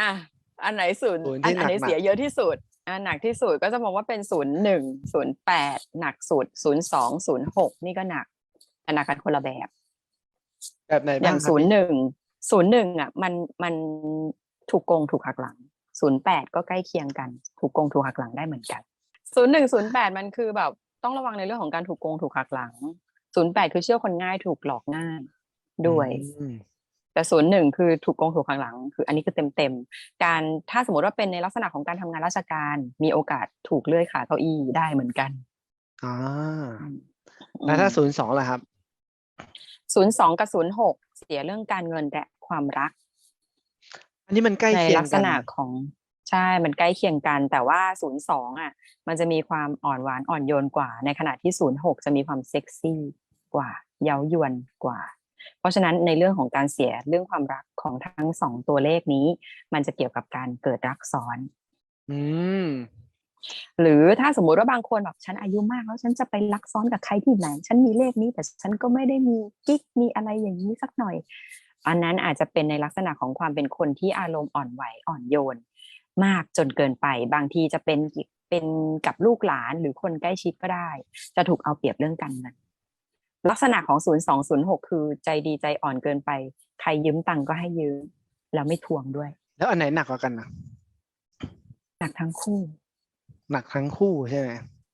อะอันไหนศูนย์ศูนย์อัที่นอันไหนหนักๆ เสียเยอะที่สุดอันหนักที่สุดก็จะมองว่าเป็นศูนย์หนึ่งศูนย์แปดหนักสุดศูนย์สองศูนย์หกนี่ก็หนักแต่หนักกันคนละแบบ แบบไหนอบ้าย่างงครับศูนย์หนึ่งศูนย์หนึ่งอะมันมันถูกโกงถูกหักหลังศูนย์แปดก็ใกล้เคียงกัน ถูกโกงถูกหักหลังได้เหมือนกันศูนย์หนึ่งศูนย์แปดมันคือแบบต้องระวังในเรื่องของการถูกโกงถูกหักหลังศูนย์แปดคือเชื่อคนง่ายถูกหลอกง่ายด้วย อืม แต่ศูนย์หนึ่งคือถูกโกงถูกหักหลัง คืออันนี้คือเต็มเต็มๆการถ้าสมมติว่าเป็นในลักษณะของการทำงานราชการ มีโอกาสถูกเลื่อยขาเก้าอี้ได้เหมือนกันอ่าแล้วถ้าศูนย์สองล่ะครับศูนย์สองกับศูนย์หกเสียเรื่องการเงินและความรัก อันนี้มันใกล้ในเคียงลักษณะของใช่ มันใกล้เคียงกัน แต่ว่าศูนย์สองอะ มันจะมีความอ่อนหวานอ่อนโยนกว่า ในขณะที่ศูนย์หกจะมีความเซ็กซี่กว่า เย้ายวนกว่า เพราะฉะนั้นในเรื่องของการเสียเรื่องความรักของทั้งสองตัวเลขนี้ มันจะเกี่ยวกับการเกิดรักซ้อน อืมหรือถ้าสมมุติว่าบางคนแบบฉันอายุมากแล้วฉันจะไปรักซ้อนกับใครที่ไหน ฉันมีเลขนี้แต่ฉันก็ไม่ได้มีกิ๊กมีอะไรอย่างนี้สักหน่อย อันนั้นอาจจะเป็นในลักษณะของความเป็นคนที่อารมณ์อ่อนไหวอ่อนโยน มากจนเกินไป บางทีจะเป็นเป็นกับลูกหลานหรือคนใกล้ชิดก็ได้ จะถูกเอาเปรียบเรื่องการเงิน ลักษณะของศูนย์สองศูนย์หกคือใจดีใจอ่อนเกินไป ใครยืมตังค์ก็ให้ยืม แล้วไม่ทวงด้วย แล้วอันไหนหนักกว่ากันนะหนักทั้งคู่ หนักทั้งคู่ใช่ไหม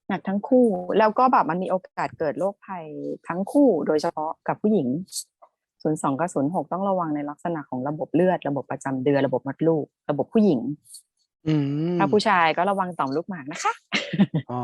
หนักทั้งคู่ แล้วก็แบบมันมีโอกาสเกิดโรคภัยทั้งคู่โดยเฉพาะกับผู้หญิง 02กับ06 ต้องระวังในลักษณะของระบบเลือด ระบบประจำเดือนระบบมดลูก ระบบผู้หญิงอืมถ้าผู้ชายก็ระวังต่อมลูกหมากนะคะอ๋อ